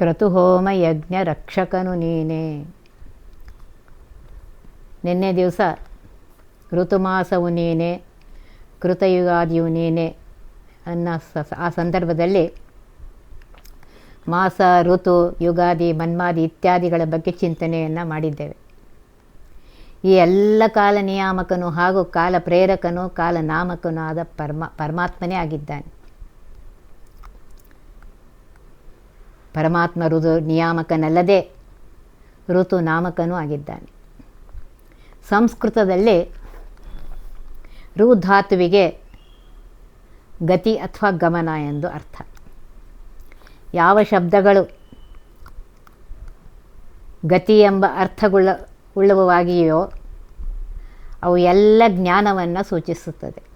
ಕ್ರತುಹೋಮ ಯಜ್ಞ ರಕ್ಷಕನು ನೀನೇ. ನಿನ್ನೆ ದಿವಸ ಋತುಮಾಸವು ನೀನೇ, ಕೃತಯುಗಾದಿಯು ನೀನೆ ಅನ್ನೋ ಆ ಸಂದರ್ಭದಲ್ಲಿ ಮಾಸ, ಋತು, ಯುಗಾದಿ, ಮನ್ಮಾದಿ ಇತ್ಯಾದಿಗಳ ಬಗ್ಗೆ ಚಿಂತನೆಯನ್ನು ಮಾಡಿದ್ದೇವೆ. ಈ ಎಲ್ಲ ಕಾಲ ನಿಯಾಮಕನು ಹಾಗೂ ಕಾಲ ಪ್ರೇರಕನು ಕಾಲ ನಾಮಕನೂ ಆದ ಪರಮ ಪರಮಾತ್ಮನೇ ಆಗಿದ್ದಾನೆ. ಪರಮಾತ್ಮ ಋತು ನಿಯಾಮಕನಲ್ಲದೆ ಋತು ನಾಮಕನೂ ಆಗಿದ್ದಾನೆ. ಸಂಸ್ಕೃತದಲ್ಲಿ ಋಧಾತುವಿಗೆ ಧಾತುವಿಗೆ ಗತಿ ಅಥವಾ ಗಮನ ಎಂದು ಅರ್ಥ. ಯಾವ ಶಬ್ದಗಳು ಗತಿ ಎಂಬ ಅರ್ಥಗುಳ್ಳ ಉಳ್ಳವಾಗಿಯೋ ಅವು ಎಲ್ಲ ಜ್ಞಾನವನ್ನು ಸೂಚಿಸುತ್ತದೆ.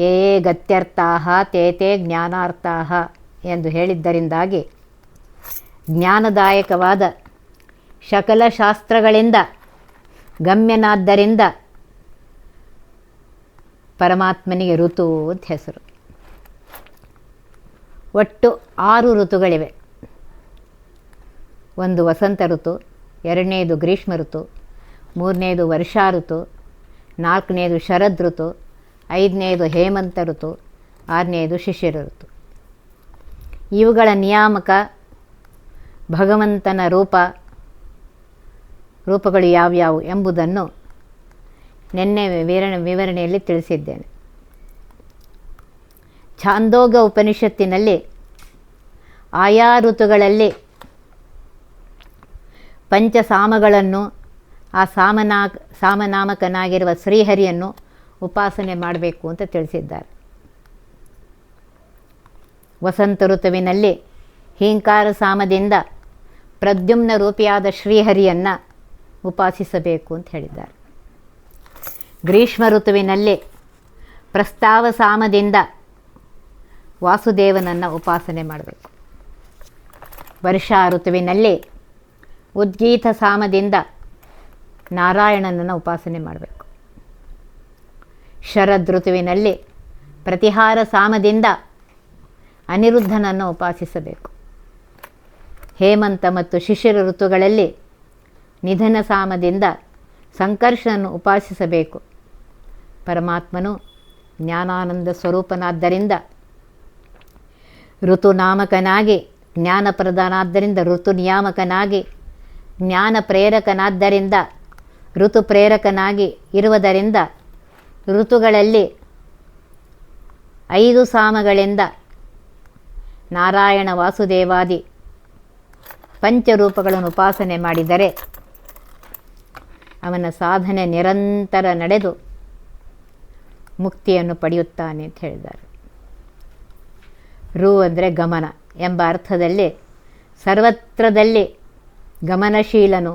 ಏ ಗತ್ಯರ್ಥಾ ತೇ ತೇ ಜ್ಞಾನಾರ್ಥಾ ಎಂದು ಹೇಳಿದ್ದರಿಂದಾಗಿ ಜ್ಞಾನದಾಯಕವಾದ ಶಕಲಶಾಸ್ತ್ರಗಳಿಂದ, ಗಮ್ಯನಾದ್ದರಿಂದ ಪರಮಾತ್ಮನಿಗೆ ಋತು ಅಂತ ಹೆಸರು. ಒಟ್ಟು ಆರು ಋತುಗಳಿವೆ. ಒಂದು ವಸಂತ ಋತು, ಎರಡನೇದು ಗ್ರೀಷ್ಮ ಋತು, ಮೂರನೇದು ವರ್ಷಾ ಋತು, ನಾಲ್ಕನೇದು ಶರದ್ ಋತು, ಐದನೇದು ಹೇಮಂತ ಋತು, ಆರನೇದು ಶಿಶಿರ ಋತು. ಇವುಗಳ ನಿಯಾಮಕ ಭಗವಂತನ ರೂಪ, ರೂಪಗಳು ಯಾವ್ಯಾವು ಎಂಬುದನ್ನು ನಿನ್ನೆ ವಿವರಣೆ ವಿವರಣೆಯಲ್ಲಿ ತಿಳಿಸಿದ್ದೇನೆ. ಛಾಂದೋಗ ಉಪನಿಷತ್ತಿನಲ್ಲಿ ಆಯಾ ಋತುಗಳಲ್ಲಿ ಪಂಚಸಾಮಗಳನ್ನು, ಆ ಸಾಮನಾ ಸಾಮನಾಮಕನಾಗಿರುವ ಶ್ರೀಹರಿಯನ್ನು ಉಪಾಸನೆ ಮಾಡಬೇಕು ಅಂತ ತಿಳಿಸಿದ್ದಾರೆ. ವಸಂತ ಋತುವಿನಲ್ಲಿ ಹೀಂಕಾರ ಸಾಮದಿಂದ ಪ್ರದ್ಯುಮ್ನ ರೂಪಿಯಾದ ಶ್ರೀಹರಿಯನ್ನು ಉಪಾಸಿಸಬೇಕು ಅಂತ ಹೇಳಿದ್ದಾರೆ. ಗ್ರೀಷ್ಮ ಋತುವಿನಲ್ಲಿ ಪ್ರಸ್ತಾವ ಸಾಮದಿಂದ ವಾಸುದೇವನನ್ನು ಉಪಾಸನೆ ಮಾಡಬೇಕು. ವರ್ಷಾ ಋತುವಿನಲ್ಲಿ ಉದ್ಗೀತ ಸಾಮದಿಂದ ನಾರಾಯಣನನ್ನು ಉಪಾಸನೆ ಮಾಡಬೇಕು. ಶರದ್ ಋತುವಿನಲ್ಲಿ ಪ್ರತಿಹಾರ ಸಾಮದಿಂದ ಅನಿರುದ್ಧನನ್ನು ಉಪಾಸಿಸಬೇಕು. ಹೇಮಂತ ಮತ್ತು ಶಿಷ್ಯರ ಋತುಗಳಲ್ಲಿ ನಿಧನ ಸಾಮದಿಂದ ಸಂಕರ್ಷನನ್ನು ಉಪಾಸಿಸಬೇಕು. ಪರಮಾತ್ಮನು ಜ್ಞಾನಾನಂದ ಸ್ವರೂಪನಾದ್ದರಿಂದ ಋತುನಾಮಕನಾಗಿ ಜ್ಞಾನಪ್ರಧಾನಾದ್ದರಿಂದ ಋತು ನಿಯಾಮಕನಾಗಿ ಜ್ಞಾನ ಪ್ರೇರಕನಾದ್ದರಿಂದ ಋತು ಪ್ರೇರಕನಾಗಿ ಇರುವುದರಿಂದ ಋತುಗಳಲ್ಲಿ ಐದು ಸಾಮಗಳಿಂದ ನಾರಾಯಣ ವಾಸುದೇವಾದಿ. ಪಂಚರೂಪಗಳನ್ನು ಉಪಾಸನೆ ಮಾಡಿದರೆ ಅವನ ಸಾಧನೆ ನಿರಂತರ ನಡೆದು ಮುಕ್ತಿಯನ್ನು ಪಡೆಯುತ್ತಾನೆ ಅಂತ ಹೇಳಿದ್ದಾರೆ. ರು ಅಂದರೆ ಗಮನ ಎಂಬ ಅರ್ಥದಲ್ಲಿ ಸರ್ವತ್ರದಲ್ಲಿ ಗಮನಶೀಲನು,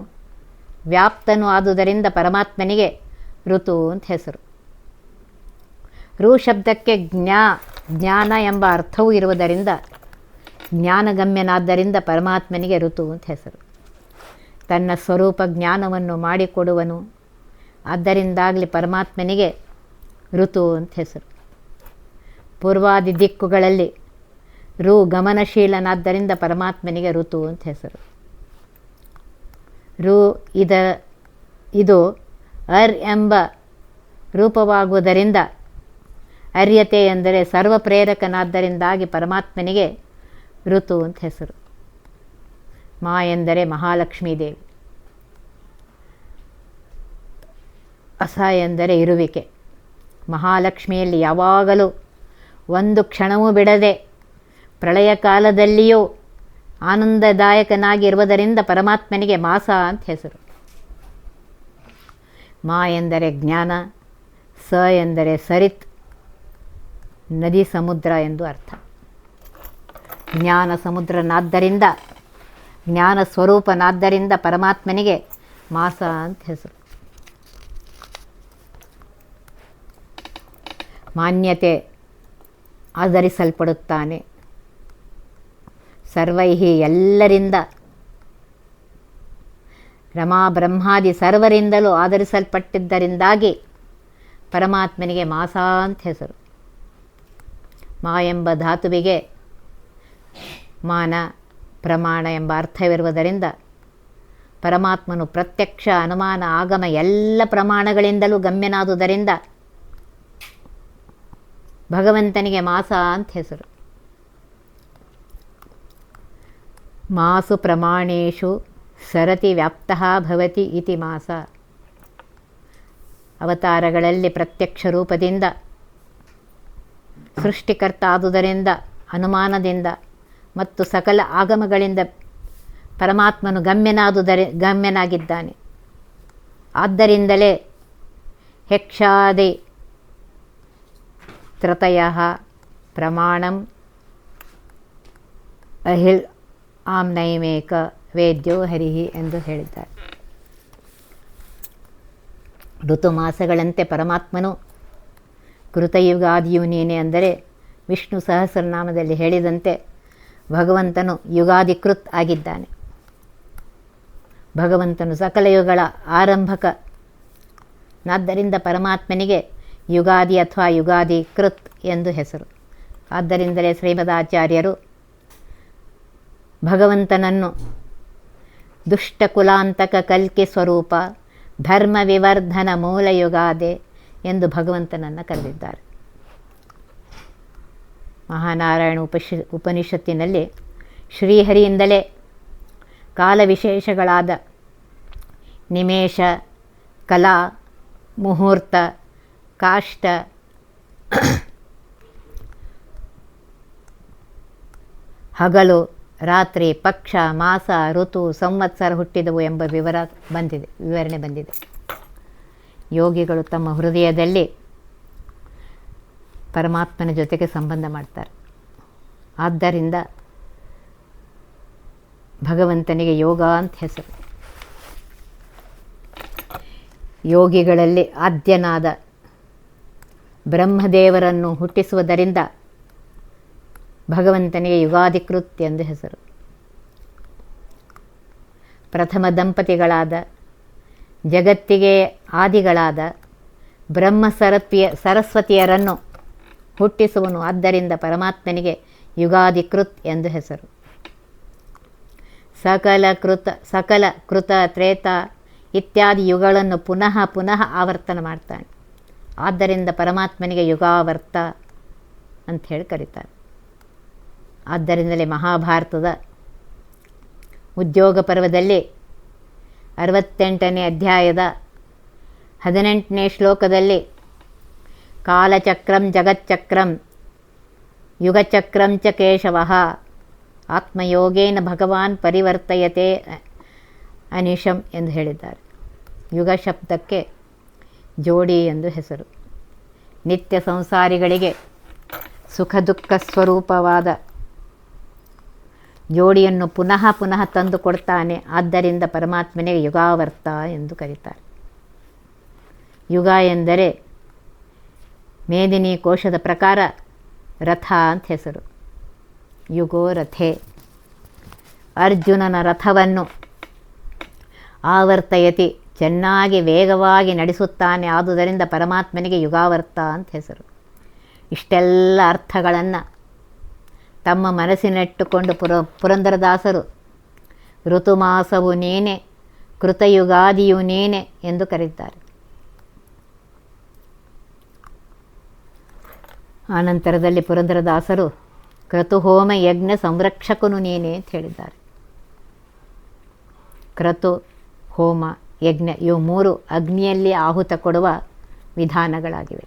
ವ್ಯಾಪ್ತನು ಆದುದರಿಂದ ಪರಮಾತ್ಮನಿಗೆ ಋತು ಅಂತ ಹೆಸರು. ರು ಶಬ್ದಕ್ಕೆ ಜ್ಞಾ, ಜ್ಞಾನ ಎಂಬ ಅರ್ಥವೂ ಇರುವುದರಿಂದ ಜ್ಞಾನಗಮ್ಯನಾದ್ದರಿಂದ ಪರಮಾತ್ಮನಿಗೆ ಋತು ಅಂತ ಹೆಸರು. ತನ್ನ ಸ್ವರೂಪ ಜ್ಞಾನವನ್ನು ಮಾಡಿಕೊಡುವನು. ಆದ್ದರಿಂದಾಗಲಿ ಪರಮಾತ್ಮನಿಗೆ ಋತು ಅಂತ ಹೆಸರು. ಪೂರ್ವಾದಿ ದಿಕ್ಕುಗಳಲ್ಲಿ ರು ಗಮನಶೀಲನಾದ್ದರಿಂದ ಪರಮಾತ್ಮನಿಗೆ ಋತು ಅಂತ ಹೆಸರು. ರು ಇದ, ಇದು ಅರ್ ಎಂಬ ರೂಪವಾಗುವುದರಿಂದ ಅರ್ಯತೆ ಎಂದರೆ ಸರ್ವ ಪ್ರೇರಕನಾದ್ದರಿಂದಾಗಿ ಪರಮಾತ್ಮನಿಗೆ ಋತು ಅಂತ ಹೆಸರು. ಮಾ ಎಂದರೆ ಮಹಾಲಕ್ಷ್ಮೀ ದೇವಿ. ಅಸ ಎಂದರೆ ಇರುವಿಕೆ. ಮಹಾಲಕ್ಷ್ಮಿಯಲ್ಲಿ ಯಾವಾಗಲೂ ಒಂದು ಕ್ಷಣವೂ ಬಿಡದೆ ಪ್ರಳಯ ಕಾಲದಲ್ಲಿಯೂ ಆನಂದದಾಯಕನಾಗಿರುವುದರಿಂದ ಪರಮಾತ್ಮನಿಗೆ ಮಾಸ ಅಂತ ಹೆಸರು. ಮಾ ಎಂದರೆ ಜ್ಞಾನ, ಸ ಎಂದರೆ ಸರಿತ್, ನದಿ ಸಮುದ್ರ ಎಂದು ಅರ್ಥ. ಜ್ಞಾನ ಸಮುದ್ರನಾದ್ದರಿಂದ, ಜ್ಞಾನ ಸ್ವರೂಪನಾದ್ದರಿಂದ ಪರಮಾತ್ಮನಿಗೆ ಮಾಸ ಅಂತ ಹೆಸರು. ಮಾನ್ಯತೆ ಆಧರಿಸಲ್ಪಡುತ್ತಾನೆ. ಸರ್ವೈಹಿ ಎಲ್ಲರಿಂದ, ರಮಾ ಬ್ರಹ್ಮಾದಿ ಸರ್ವರಿಂದಲೂ ಆಧರಿಸಲ್ಪಟ್ಟಿದ್ದರಿಂದಾಗಿ ಪರಮಾತ್ಮನಿಗೆ ಮಾಸ ಅಂತ ಹೆಸರು. ಮಾ ಎಂಬ ಧಾತುವಿಗೆ ಮಾನ, ಪ್ರಮಾಣ ಎಂಬ ಅರ್ಥವಿರುವುದರಿಂದ ಪರಮಾತ್ಮನು ಪ್ರತ್ಯಕ್ಷ ಅನುಮಾನ, ಆಗಮ ಎಲ್ಲ ಪ್ರಮಾಣಗಳಿಂದಲೂ ಗಮ್ಯನಾದುದರಿಂದ ಭಗವಂತನಿಗೆ ಮಾಸ ಅಂತ ಹೆಸರು. ಮಾಸು ಪ್ರಮಾಣೇಶು ಸರತಿ ವ್ಯಾಪ್ತ ಭವತಿ ಇತಿ ಮಾಸ. ಅವತಾರಗಳಲ್ಲಿ ಪ್ರತ್ಯಕ್ಷ ರೂಪದಿಂದ ಸೃಷ್ಟಿಕರ್ತ ಆದುದರಿಂದ ಅನುಮಾನದಿಂದ ಮತ್ತು ಸಕಲ ಆಗಮಗಳಿಂದ ಪರಮಾತ್ಮನು ಗಮ್ಯನಾದುದರೆ, ಗಮ್ಯನಾಗಿದ್ದಾನೆ. ಆದ್ದರಿಂದಲೇ ಹೆಕ್ಷಾದಿ ತ್ರತಯ ಪ್ರಮಾಣಂ ಅಹಿಲ್ ಆಮ್ನೈಮೇಕ ವೇದ್ಯೋ ಹರಿಹಿ ಎಂದು ಹೇಳಿದ್ದಾರೆ. ಋತುಮಾಸಗಳಂತೆ ಪರಮಾತ್ಮನು ಕೃತಯುಗಾದಿಯು ನೀನೆ ಅಂದರೆ ವಿಷ್ಣು ಸಹಸ್ರನಾಮದಲ್ಲಿ ಹೇಳಿದಂತೆ ಭಗವಂತನು ಯುಗಾಧಿಕೃತ್ ಆಗಿದ್ದಾನೆ. ಭಗವಂತನು ಸಕಲ ಯುಗಗಳ ಆರಂಭಕನಾದ್ದರಿಂದ ಪರಮಾತ್ಮನಿಗೆ ಯುಗಾದಿ ಅಥವಾ ಯುಗಾದಿ ಕೃತ್ ಎಂದು ಹೆಸರು. ಆದ್ದರಿಂದಲೇ ಶ್ರೀಮದಾಚಾರ್ಯರು ಭಗವಂತನನ್ನು ದುಷ್ಟಕುಲಾಂತಕ ಕಲ್ಕಿ ಸ್ವರೂಪ ಧರ್ಮ ವಿವರ್ಧನ ಮೂಲ ಯುಗಾದೆ ಎಂದು ಭಗವಂತನನ್ನು ಕರೆದಿದ್ದಾರೆ. ಮಹಾನಾರಾಯಣ ಉಪಶಿ, ಉಪನಿಷತ್ತಿನಲ್ಲಿ ಶ್ರೀಹರಿಯಿಂದಲೇ ಕಾಲವಿಶೇಷಗಳಾದ ನಿಮೇಷ, ಕಲಾ, ಮುಹೂರ್ತ, ಕಾಷ್ಟ, ಹಗಲು, ರಾತ್ರಿ, ಪಕ್ಷ, ಮಾಸ, ಋತು, ಸಂವತ್ಸರ ಹುಟ್ಟಿದವು ಎಂಬ ವಿವರ ಬಂದಿದೆ, ವಿವರಣೆ ಬಂದಿದೆ. ಯೋಗಿಗಳು ತಮ್ಮ ಹೃದಯದಲ್ಲಿ ಪರಮಾತ್ಮನ ಜೊತೆಗೆ ಸಂಬಂಧ ಮಾಡ್ತಾರೆ. ಆದ್ದರಿಂದ ಭಗವಂತನಿಗೆ ಯೋಗ ಅಂತ ಹೆಸರು. ಯೋಗಿಗಳಲ್ಲಿ ಆದ್ಯನಾದ ಬ್ರಹ್ಮದೇವರನ್ನು ಹುಟ್ಟಿಸುವುದರಿಂದ ಭಗವಂತನಿಗೆ ಯುಗಾಧಿಕೃತ್ ಎಂದು ಹೆಸರು. ಪ್ರಥಮ ದಂಪತಿಗಳಾದ ಜಗತ್ತಿಗೆ ಆದಿಗಳಾದ ಬ್ರಹ್ಮ ಸರತ್ವಿಯ ಸರಸ್ವತಿಯರನ್ನು ಹುಟ್ಟಿಸುವನು. ಆದ್ದರಿಂದ ಪರಮಾತ್ಮನಿಗೆ ಯುಗಾದಿಕೃತ್ ಎಂದು ಹೆಸರು. ಸಕಲ ಕೃತ ಸಕಲ ಕೃತ ತ್ರೇತ ಇತ್ಯಾದಿ ಯುಗಗಳನ್ನು ಪುನಃ ಪುನಃ ಆವರ್ತನ ಮಾಡ್ತಾನೆ. ಆದ್ದರಿಂದ ಪರಮಾತ್ಮನಿಗೆ ಯುಗಾವರ್ತ ಅಂತ ಹೇಳಿ ಕರೀತಾರೆ. ಆದ್ದರಿಂದಲೇ ಮಹಾಭಾರತದ ಉದ್ಯೋಗ ಪರ್ವದಲ್ಲಿ ಅರವತ್ತೆಂಟನೇ ಅಧ್ಯಾಯದ ಹದಿನೆಂಟನೇ ಶ್ಲೋಕದಲ್ಲಿ ಕಾಲಚಕ್ರಂ ಜಗಚ್ಚಕ್ರಂ ಯುಗಚಕ್ರಂ ಚ ಕೇಶವ ಆತ್ಮಯೋಗೇನ ಭಗವಾನ್ ಪರಿವರ್ತಯತೆ ಅನಿಶಂ ಎಂದು ಹೇಳಿದ್ದಾರೆ. ಯುಗ ಶಬ್ದಕ್ಕೆ ಜೋಡಿ ಎಂದು ಹೆಸರು. ನಿತ್ಯ ಸಂಸಾರಿಗಳಿಗೆ ಸುಖ ದುಃಖ ಸ್ವರೂಪವಾದ ಜೋಡಿಯನ್ನು ಪುನಃ ಪುನಃ ತಂದು ಕೊಡ್ತಾನೆ, ಆದ್ದರಿಂದ ಪರಮಾತ್ಮನಿಗೆ ಯುಗಾವರ್ತ ಎಂದು ಕರೀತಾರೆ. ಯುಗ ಎಂದರೆ ಮೇದಿನಿ ಕೋಶದ ಪ್ರಕಾರ ರಥ ಅಂತ ಹೆಸರು. ಯುಗೋ ರಥೆ. ಅರ್ಜುನನ ರಥವನ್ನು ಆವರ್ತಯತಿ, ಚೆನ್ನಾಗಿ ವೇಗವಾಗಿ ನಡೆಸುತ್ತಾನೆ, ಆದುದರಿಂದ ಪರಮಾತ್ಮನಿಗೆ ಯುಗಾವರ್ತ ಅಂತ ಹೆಸರು. ಇಷ್ಟೆಲ್ಲ ಅರ್ಥಗಳನ್ನು ತಮ್ಮ ಮನಸ್ಸಿನಟ್ಟುಕೊಂಡು ಪುರ, ಪುರಂದರದಾಸರು, ಋತುಮಾಸವು ನೀನೆ, ಕೃತಯುಗಾದಿಯು ನೀನೆ ಎಂದು ಕರೆದಿದ್ದಾರೆ ಆನಂತರದಲ್ಲಿ ಪುರಂದರದಾಸರು, ಕ್ರತುಹೋಮ ಯಜ್ಞ ಸಂರಕ್ಷಕನು ನೀನೆ ಅಂತ ಹೇಳಿದ್ದಾರೆ. ಕ್ರತು ಹೋಮ ಯಜ್ಞ ಇವು ಮೂರು ಅಗ್ನಿಯಲ್ಲಿ ಆಹುತ ಕೊಡುವ ವಿಧಾನಗಳಾಗಿವೆ.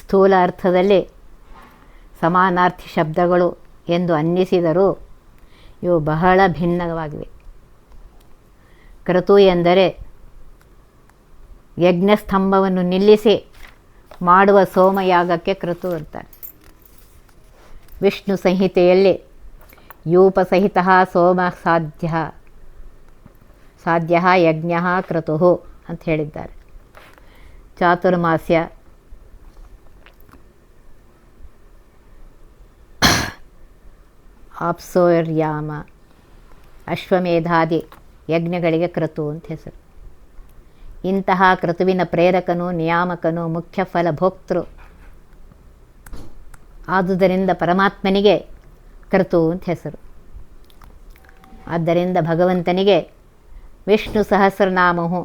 ಸ್ಥೂಲ ಅರ್ಥದಲ್ಲಿ ಸಮಾನಾರ್ಥಿ ಶಬ್ದಗಳು ಎಂದು ಅನ್ನಿಸಿದರೂ ಇವು ಬಹಳ ಭಿನ್ನವಾಗಿವೆ. ಕ್ರತು ಎಂದರೆ ಯಜ್ಞಸ್ತಂಭವನ್ನು ನಿಲ್ಲಿಸಿ ಮಾಡುವ ಸೋಮಯಾಗಕ್ಕೆ ಕೃತು ಅಂತಾರೆ. ವಿಷ್ಣು ಸಂಹಿತೆಯಲ್ಲಿ ಯೂಪಸಹಿತ ಸೋಮ ಸಾಧ್ಯ ಸಾಧ್ಯ ಯಜ್ಞ ಕ್ರತು ಅಂತ ಹೇಳಿದ್ದಾರೆ. ಚಾತುರ್ಮಾಸ್ಯ ಆಪ್ಸೋರ್ಯಾಮ ಅಶ್ವಮೇಧಾದಿ ಯಜ್ಞಗಳಿಗೆ ಕೃತು ಅಂತ ಹೆಸರು. ಇಂತಹ ಕೃತುವಿನ ಪ್ರೇರಕನು, ನಿಯಾಮಕನು, ಮುಖ್ಯ ಫಲಭೋಕ್ತೃ. ಆದುದರಿಂದ ಪರಮಾತ್ಮನಿಗೆ ಕರ್ತು ಅಂತ ಹೆಸರು. ಆದ್ದರಿಂದ ಭಗವಂತನಿಗೆ ವಿಷ್ಣು ಸಹಸ್ರನಾಮವು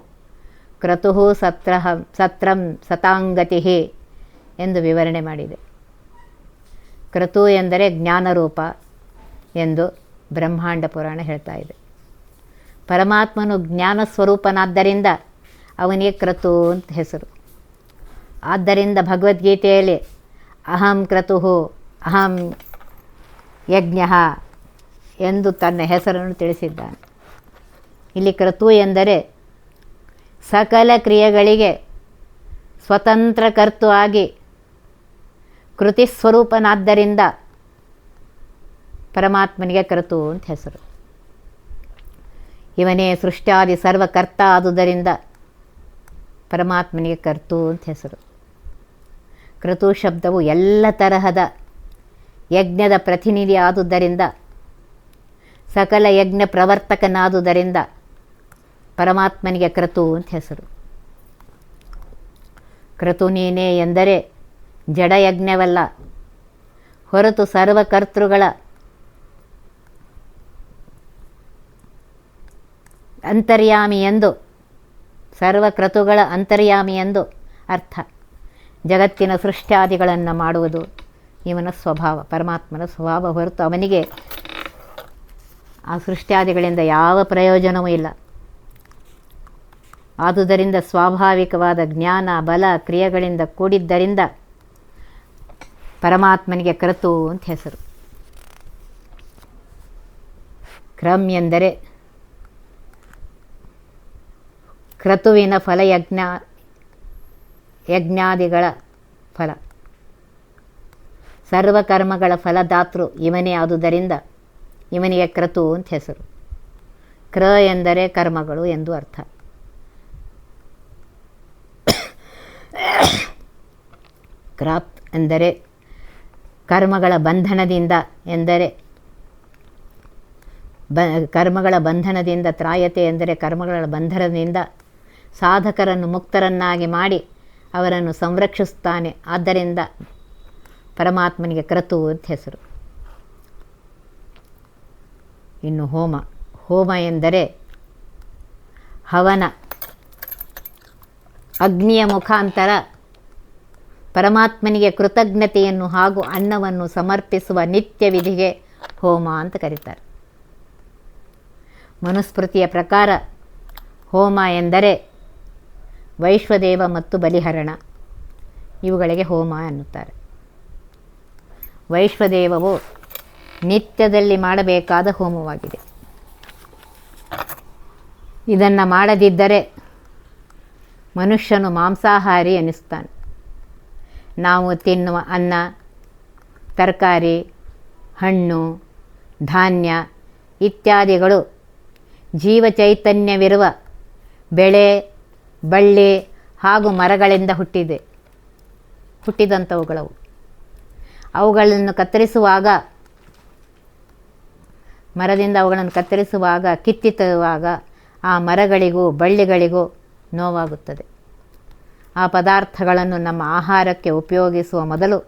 ಕ್ರತು ಸತ್ರ ಸತ್ರಂ ಸತಾಂಗತಿ ಎಂದು ವಿವರಣೆ ಮಾಡಿದೆ. ಕ್ರತು ಎಂದರೆ ಜ್ಞಾನರೂಪ ಎಂದು ಬ್ರಹ್ಮಾಂಡ ಪುರಾಣ ಹೇಳ್ತಾ ಇದೆ. ಪರಮಾತ್ಮನು ಜ್ಞಾನ ಸ್ವರೂಪನಾದ್ದರಿಂದ ಅವನಿಗೆ ಕ್ರತು ಅಂತ ಹೆಸರು. ಆದ್ದರಿಂದ ಭಗವದ್ಗೀತೆಯಲ್ಲಿ ಅಹಂ ಕ್ರತು ಅಹಂ ಯಜ್ಞ ಎಂದು ತನ್ನ ಹೆಸರನ್ನು ತಿಳಿಸಿದ್ದಾನೆ. ಇಲ್ಲಿ ಕ್ರತು ಎಂದರೆ ಸಕಲ ಕ್ರಿಯೆಗಳಿಗೆ ಸ್ವತಂತ್ರ ಕರ್ತು ಆಗಿ ಕೃತಿ ಸ್ವರೂಪನಾದ್ದರಿಂದ ಪರಮಾತ್ಮನಿಗೆ ಕ್ರತು ಅಂತ ಹೆಸರು. ಇವನೇ ಸೃಷ್ಟ್ಯಾದಿ ಸರ್ವಕರ್ತ ಆದುದರಿಂದ ಪರಮಾತ್ಮನಿಗೆ ಕರ್ತು ಅಂತ ಹೆಸರು. ಕೃತು ಶಬ್ದವು ಎಲ್ಲ ತರಹದ ಯಜ್ಞದ ಪ್ರತಿನಿಧಿ ಆದುದರಿಂದ, ಸಕಲ ಯಜ್ಞ ಪ್ರವರ್ತಕನಾದುದರಿಂದ ಪರಮಾತ್ಮನಿಗೆ ಕ್ರತು ಅಂತ ಹೆಸರು. ಕ್ರತು ನೀನೇ ಎಂದರೆ ಜಡಯಜ್ಞವಲ್ಲ ಹೊರತು ಸರ್ವಕರ್ತೃಗಳ ಅಂತರ್ಯಾಮಿ ಎಂದು ಸರ್ವಕ್ರತುಗಳ ಅಂತರ್ಯಾಮಿ ಎಂದು ಅರ್ಥ. ಜಗತ್ತಿನ ಸೃಷ್ಟ್ಯಾದಿಗಳನ್ನು ಮಾಡುವುದು ಇವನ ಸ್ವಭಾವ, ಪರಮಾತ್ಮನ ಸ್ವಭಾವ ಹೊರತು ಅವನಿಗೆ ಆ ಸೃಷ್ಟ್ಯಾದಿಗಳಿಂದ ಯಾವ ಪ್ರಯೋಜನವೂ ಇಲ್ಲ. ಆದುದರಿಂದ ಸ್ವಾಭಾವಿಕವಾದ ಜ್ಞಾನ, ಬಲ, ಕ್ರಿಯೆಗಳಿಂದ ಕೂಡಿದ್ದರಿಂದ ಪರಮಾತ್ಮನಿಗೆ ಕ್ರತು ಅಂತ ಹೆಸರು. ಕ್ರಮ್ ಎಂದರೆ ಕ್ರತುವಿನ ಫಲಯಜ್ಞ ಯಜ್ಞಾದಿಗಳ ಫಲ. ಸರ್ವಕರ್ಮಗಳ ಫಲದಾತೃ ಇವನೇ ಆದುದರಿಂದ ಇವನಿಗೆ ಕ್ರತು ಅಂತ ಹೆಸರು. ಕ್ರ ಎಂದರೆ ಕರ್ಮಗಳು ಎಂದು ಅರ್ಥ. ಕ್ರಾಪ್ ಎಂದರೆ ಕರ್ಮಗಳ ಬಂಧನದಿಂದ ಎಂದರೆ ಬ, ಕರ್ಮಗಳ ಬಂಧನದಿಂದ ತ್ರಾಯತೆ ಎಂದರೆ ಕರ್ಮಗಳ ಬಂಧನದಿಂದ ಸಾಧಕರನ್ನು ಮುಕ್ತರನ್ನಾಗಿ ಮಾಡಿ ಅವರನ್ನು ಸಂರಕ್ಷಿಸ್ತಾನೆ ಆದ್ದರಿಂದ ಪರಮಾತ್ಮನಿಗೆ ಕ್ರತು ಅಂತ ಹೆಸರು. ಇನ್ನು ಹೋಮ. ಹೋಮ ಎಂದರೆ ಹವನ, ಅಗ್ನಿಯ ಮುಖಾಂತರ ಪರಮಾತ್ಮನಿಗೆ ಕೃತಜ್ಞತೆಯನ್ನು ಹಾಗೂ ಅನ್ನವನ್ನು ಸಮರ್ಪಿಸುವ ನಿತ್ಯ ವಿಧಿಗೆ ಹೋಮ ಅಂತ ಕರೀತಾರೆ. ಮನುಸ್ಮೃತಿಯ ಪ್ರಕಾರ ಹೋಮ ಎಂದರೆ ವೈಶ್ವದೇವ ಮತ್ತು ಬಲಿಹರಣ. ಇವುಗಳಿಗೆ ಹೋಮ ಅನ್ನುತ್ತಾರೆ. ವೈಶ್ವದೇವವು ನಿತ್ಯದಲ್ಲಿ ಮಾಡಬೇಕಾದ ಹೋಮವಾಗಿದೆ. ಇದನ್ನು ಮಾಡದಿದ್ದರೆ ಮನುಷ್ಯನು ಮಾಂಸಾಹಾರಿ ಅನ್ನಿಸ್ತಾನೆ ನಾವು ತಿನ್ನುವ ಅನ್ನ, ತರಕಾರಿ, ಹಣ್ಣು, ಧಾನ್ಯ ಇತ್ಯಾದಿಗಳು ಜೀವಚೈತನ್ಯವಿರುವ ಬೆಳೆ ಬಳ್ಳಿ ಹಾಗೂ ಮರಗಳಿಂದ ಹುಟ್ಟಿದೆ. ಹುಟ್ಟಿದಂಥವುಗಳವು. ಅವುಗಳನ್ನು ಕತ್ತರಿಸುವಾಗ, ಮರದಿಂದ ಅವುಗಳನ್ನು ಕತ್ತರಿಸುವಾಗ ಕಿತ್ತಿತ್ತುವಾಗ ಆ ಮರಗಳಿಗೂ ಬಳ್ಳಿಗಳಿಗೂ ನೋವಾಗುತ್ತದೆ. ಆ ಪದಾರ್ಥಗಳನ್ನು ನಮ್ಮ ಆಹಾರಕ್ಕೆ ಉಪಯೋಗಿಸುವ ಮೊದಲು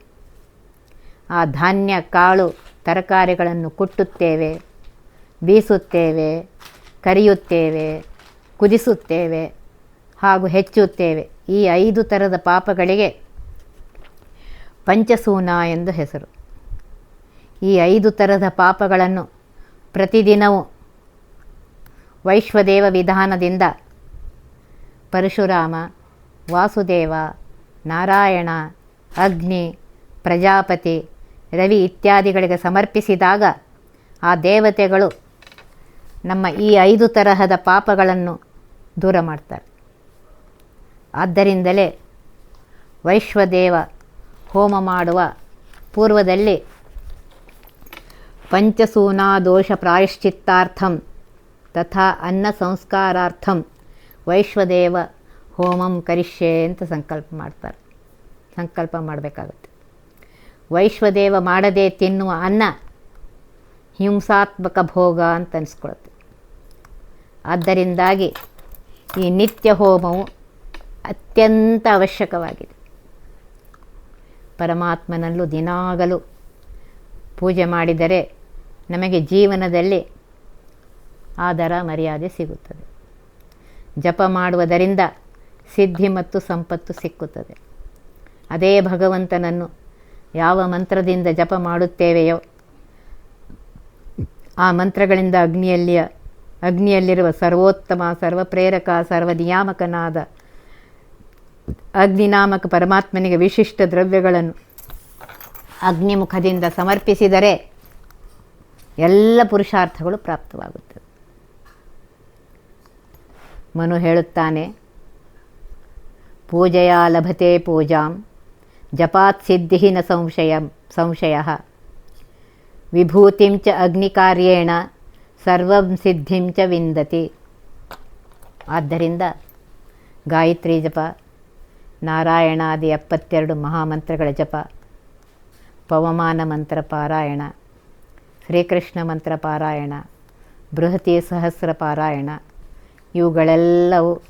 ಆ ಧಾನ್ಯ, ಕಾಳು, ತರಕಾರಿಗಳನ್ನು ಕುಟ್ಟುತ್ತೇವೆ, ಬೀಸುತ್ತೇವೆ, ಕರಿಯುತ್ತೇವೆ, ಕುದಿಸುತ್ತೇವೆ ಹಾಗೂ ಹೆಚ್ಚುತ್ತೇವೆ. ಈ ಐದು ಥರದ ಪಾಪಗಳಿಗೆ ಪಂಚಸೂನ ಎಂದು ಹೆಸರು. ಈ ಐದು ಥರದ ಪಾಪಗಳನ್ನು ಪ್ರತಿದಿನವೂ ವೈಶ್ವದೇವ ವಿಧಾನದಿಂದ ಪರಶುರಾಮ, ವಾಸುದೇವ, ನಾರಾಯಣ, ಅಗ್ನಿ, ಪ್ರಜಾಪತಿ, ರವಿ ಇತ್ಯಾದಿಗಳಿಗೆ ಸಮರ್ಪಿಸಿದಾಗ ಆ ದೇವತೆಗಳು ನಮ್ಮ ಈ ಐದು ತರಹದ ಪಾಪಗಳನ್ನು ದೂರ ಮಾಡ್ತಾರೆ. ಆದ್ದರಿಂದಲೇ ವೈಶ್ವದೇವ ಹೋಮ ಮಾಡುವ ಪೂರ್ವದಲ್ಲಿ ಪಂಚಸೂನಾ ದೋಷ ಪ್ರಾಯಶ್ಚಿತ್ತಾರ್ಥಂ ತಥಾ ಅನ್ನ ಸಂಸ್ಕಾರಾರ್ಥಂ ವೈಶ್ವದೇವ ಹೋಮಂ ಕರಿಷ್ಯೆ ಅಂತ ಸಂಕಲ್ಪ ಮಾಡ್ತಾರೆ. ಸಂಕಲ್ಪ ಮಾಡಬೇಕಾಗುತ್ತೆ. ವೈಶ್ವದೇವ ಮಾಡದೆ ತಿನ್ನುವ ಅನ್ನ ಹಿಂಸಾತ್ಮಕ ಭೋಗ ಅಂತ ಅನಿಸ್ಕೊಳುತ್ತೆ. ಆದ್ದರಿಂದಾಗಿ ಈ ನಿತ್ಯ ಹೋಮವು ಅತ್ಯಂತ ಅವಶ್ಯಕವಾಗಿದೆ. ಪರಮಾತ್ಮನಲ್ಲೂ ದಿನಾಗಲೂ ಪೂಜೆ ಮಾಡಿದರೆ ನಮಗೆ ಜೀವನದಲ್ಲಿ ಆದರ ಮರ್ಯಾದೆ ಸಿಗುತ್ತದೆ. ಜಪ ಮಾಡುವುದರಿಂದ ಸಿದ್ಧಿ ಮತ್ತು ಸಂಪತ್ತು ಸಿಕ್ಕುತ್ತದೆ. ಅದೇ ಭಗವಂತನನ್ನು ಯಾವ ಮಂತ್ರದಿಂದ ಜಪ ಮಾಡುತ್ತೇವೆಯೋ ಆ ಮಂತ್ರಗಳಿಂದ ಅಗ್ನಿಯಲ್ಲಿಯ ಅಗ್ನಿಯಲ್ಲಿರುವ ಸರ್ವೋತ್ತಮ, ಸರ್ವಪ್ರೇರಕ, ಸರ್ವನಿಯಾಮಕನಾದ ಅಗ್ನಿನಾಮಕ ಪರಮಾತ್ಮನಿಗೆ ವಿಶಿಷ್ಟ ದ್ರವ್ಯಗಳನ್ನು ಅಗ್ನಿಮುಖದಿಂದ ಸಮರ್ಪಿಸಿದರೆ ಎಲ್ಲ ಪುರುಷಾರ್ಥಗಳು ಪ್ರಾಪ್ತವಾಗುತ್ತವೆ. ಮನು ಹೇಳುತ್ತಾನೆ, ಪೂಜೆಯ ಲಭತೆ ಪೂಜಾಂ, ಜಪಾತ್ ಸಿದ್ಧಿ ನ ಸಂಶಯ ಸಂಶಯ. ವಿಭೂತಿಂ ಚ ಅಗ್ನಿಕಾರ್ಯೇಣ, ಸರ್ವಂ ಸಿದ್ಧಿಂ ವಿಂದತಿ. ಆದ್ದರಿಂದ ಗಾಯತ್ರಿ ಜಪ ನಾರಾಯಣಾದಿ ಎಪ್ಪತ್ತೆರಡು ಮಹಾಮಂತ್ರಗಳ ಜಪ. ಪವಮಾನ ಮಂತ್ರ ಪಾರಾಯಣ. ಶ್ರೀಕೃಷ್ಣ ಮಂತ್ರ ಪಾರಾಯಣ. ಬೃಹತಿ ಸಹಸ್ರ ಪಾರಾಯಣ. ಇವುಗಳೆಲ್ಲವೂ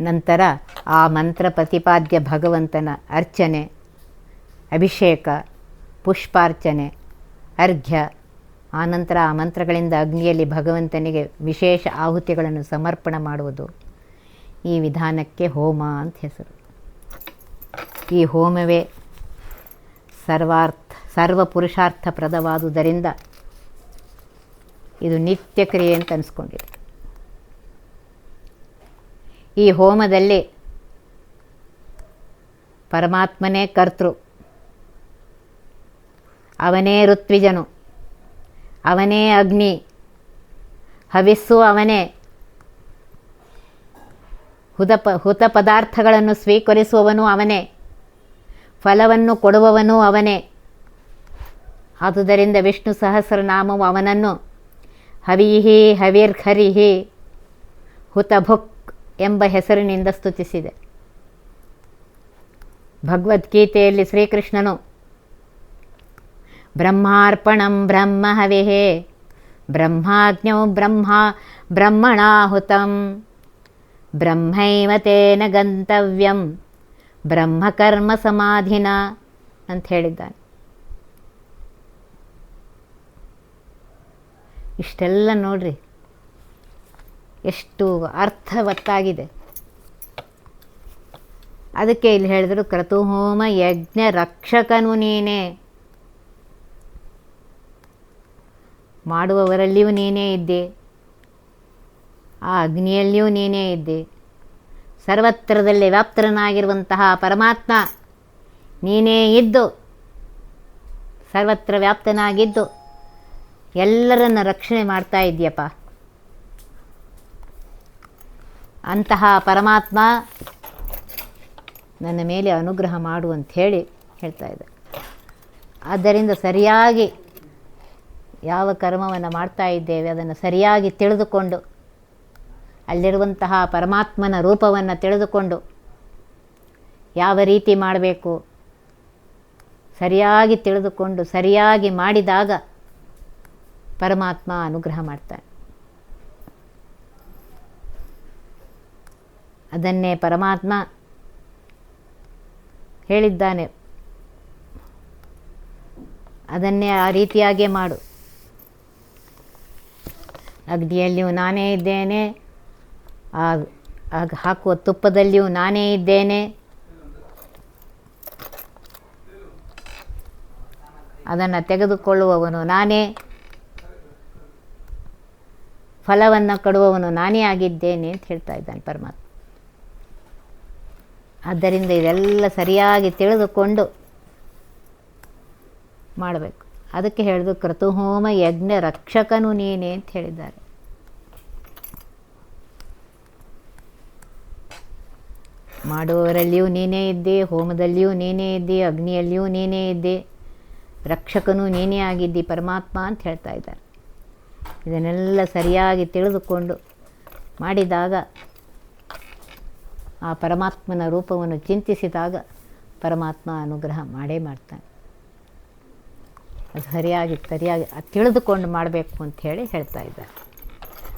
ನಂತರ ಆ ಮಂತ್ರ ಪ್ರತಿಪಾದ್ಯ ಭಗವಂತನ ಅರ್ಚನೆ, ಅಭಿಷೇಕ, ಪುಷ್ಪಾರ್ಚನೆ, ಅರ್ಘ್ಯ. ಆನಂತರ ಆ ಮಂತ್ರಗಳಿಂದ ಅಗ್ನಿಯಲ್ಲಿ ಭಗವಂತನಿಗೆ ವಿಶೇಷ ಆಹುತಿಗಳನ್ನು ಸಮರ್ಪಣೆ ಮಾಡುವುದು. ಈ ವಿಧಾನಕ್ಕೆ ಹೋಮ ಅಂತ ಹೆಸರು. ಈ ಹೋಮವೇ ಸರ್ವಾರ್ಥ ಸರ್ವ ಪುರುಷಾರ್ಥಪ್ರದವಾದುದರಿಂದ ಇದು ನಿತ್ಯ ಕ್ರಿಯೆ ಅಂತ ಅನಿಸ್ಕೊಂಡಿದೆ. ಈ ಹೋಮದಲ್ಲಿ ಪರಮಾತ್ಮನೇ ಕರ್ತೃ, ಅವನೇ ಋತ್ವಿಜನು, ಅವನೇ ಅಗ್ನಿ, ಹವಿಸ್ಸು ಅವನೇ ಹುತ ಪ, ಹುತ ಪದಾರ್ಥಗಳನ್ನು ಸ್ವೀಕರಿಸುವವನು ಅವನೇ. ಫಲವನ್ನು ಕೊಡುವವನು ಅವನೇ. ಆದುದರಿಂದ ವಿಷ್ಣು ಸಹಸ್ರನಾಮವು ಅವನನ್ನು ಹವಿಹಿ ಹವಿರ್ಹರಿಹಿ ಹುತಭುಕ್ ಎಂಬ ಹೆಸರಿನಿಂದ ಸ್ತುತಿಸಿದೆ. ಭಗವದ್ಗೀತೆಯಲ್ಲಿ ಶ್ರೀಕೃಷ್ಣನು, ಬ್ರಹ್ಮಾರ್ಪಣಂ ಬ್ರಹ್ಮ ಹವಿಹೇ, ಬ್ರಹ್ಮಾಜ್ಞೌ ಬ್ರಹ್ಮ ಬ್ರಹ್ಮಣಾಹುತಂ. ಬ್ರಹ್ಮೈವ ತೇನ ಗಂತವ್ಯಂ, ಬ್ರಹ್ಮಕರ್ಮ ಸಮಾಧಿನ ಅಂತ ಹೇಳಿದ್ದಾನೆ. ಇಷ್ಟೆಲ್ಲ ನೋಡ್ರಿ, ಎಷ್ಟು ಅರ್ಥವತ್ತಾಗಿದೆ. ಅದಕ್ಕೆ ಇಲ್ಲಿ ಹೇಳಿದ್ರು, ಕ್ರತುಹೋಮ ಯಜ್ಞ ರಕ್ಷಕನು ನೀನೇ. ಮಾಡುವವರಲ್ಲಿಯೂ ನೀನೇ ಇದ್ದೆ. ಆ ಅಗ್ನಿಯಲ್ಲಿಯೂ ನೀನೇ ಇದ್ದೆ. ಸರ್ವತ್ರದಲ್ಲಿ ವ್ಯಾಪ್ತರನಾಗಿರುವಂತಹ ಪರಮಾತ್ಮ ನೀನೇ ಇದ್ದು, ಸರ್ವತ್ರ ವ್ಯಾಪ್ತನಾಗಿದ್ದು ಎಲ್ಲರನ್ನು ರಕ್ಷಣೆ ಮಾಡ್ತಾ ಇದ್ದೀಯಪ್ಪ. ಅಂತಹ ಪರಮಾತ್ಮ ನನ್ನ ಮೇಲೆ ಅನುಗ್ರಹ ಮಾಡು ಹೇಳಿ ಹೇಳ್ತಾ ಇದ್ದ. ಆದ್ದರಿಂದ ಸರಿಯಾಗಿ ಯಾವ ಕರ್ಮವನ್ನು ಮಾಡ್ತಾ ಇದ್ದೇವೆ ಅದನ್ನು ಸರಿಯಾಗಿ ತಿಳಿದುಕೊಂಡು ಅಲ್ಲಿರುವಂತಹ ಪರಮಾತ್ಮನ ರೂಪವನ್ನು ತಿಳಿದುಕೊಂಡು ಯಾವ ರೀತಿ ಮಾಡಬೇಕು? ಸರಿಯಾಗಿ ತಿಳಿದುಕೊಂಡು ಸರಿಯಾಗಿ ಮಾಡಿದಾಗ ಪರಮಾತ್ಮ ಅನುಗ್ರಹ ಮಾಡ್ತಾನೆ. ಅದನ್ನೇ ಪರಮಾತ್ಮ ಹೇಳಿದ್ದಾನೆ. ಅದನ್ನೇ ಆ ರೀತಿಯಾಗೇ ಮಾಡು. ಅಗ್ನಿಯಲ್ಲಿಯೂ ನಾನೇ ಇದ್ದೇನೆ. ಆಗ ಆಗ ಹಾಕುವ ತುಪ್ಪದಲ್ಲಿಯೂ ನಾನೇ ಇದ್ದೇನೆ. ಅದನ್ನು ತೆಗೆದುಕೊಳ್ಳುವವನು ನಾನೇ. ಫಲವನ್ನು ಕೊಡುವವನು ನಾನೇ ಆಗಿದ್ದೇನೆ ಅಂತ ಹೇಳ್ತಾ ಇದ್ದಾನೆ ಪರಮಾತ್ಮ. ಆದ್ದರಿಂದ ಇದೆಲ್ಲ ಸರಿಯಾಗಿ ತಿಳಿದುಕೊಂಡು ಮಾಡಬೇಕು. ಅದಕ್ಕೆ ಹೇಳಿದು ಕೃತುಹೋಮ ಯಜ್ಞ ರಕ್ಷಕನು ನೀನೆ ಅಂತ ಹೇಳಿದ್ದಾರೆ. ಮಾಡುವವರಲ್ಲಿಯೂ ನೀನೇ ಇದ್ದೆ, ಹೋಮದಲ್ಲಿಯೂ ನೀನೇ ಇದ್ದೆ, ಅಗ್ನಿಯಲ್ಲಿಯೂ ನೀನೇ ಇದ್ದೆ, ರಕ್ಷಕನೂ ನೀನೇ ಆಗಿದ್ದಿ, ಪರಮಾತ್ಮ ಅಂತ ಹೇಳ್ತಾ ಇದ್ದಾರೆ. ಇದನ್ನೆಲ್ಲ ಸರಿಯಾಗಿ ತಿಳಿದುಕೊಂಡು ಮಾಡಿದಾಗ ಆ ಪರಮಾತ್ಮನ ರೂಪವನ್ನು ಚಿಂತಿಸಿದಾಗ ಪರಮಾತ್ಮ ಅನುಗ್ರಹ ಮಾಡೇ ಮಾಡ್ತಾನೆ. ಅದು ಸರಿಯಾಗಿ ಸರಿಯಾಗಿ ತಿಳಿದುಕೊಂಡು ಮಾಡಬೇಕು ಅಂತ ಹೇಳಿ ಹೇಳ್ತಾ ಇದ್ದಾರೆ.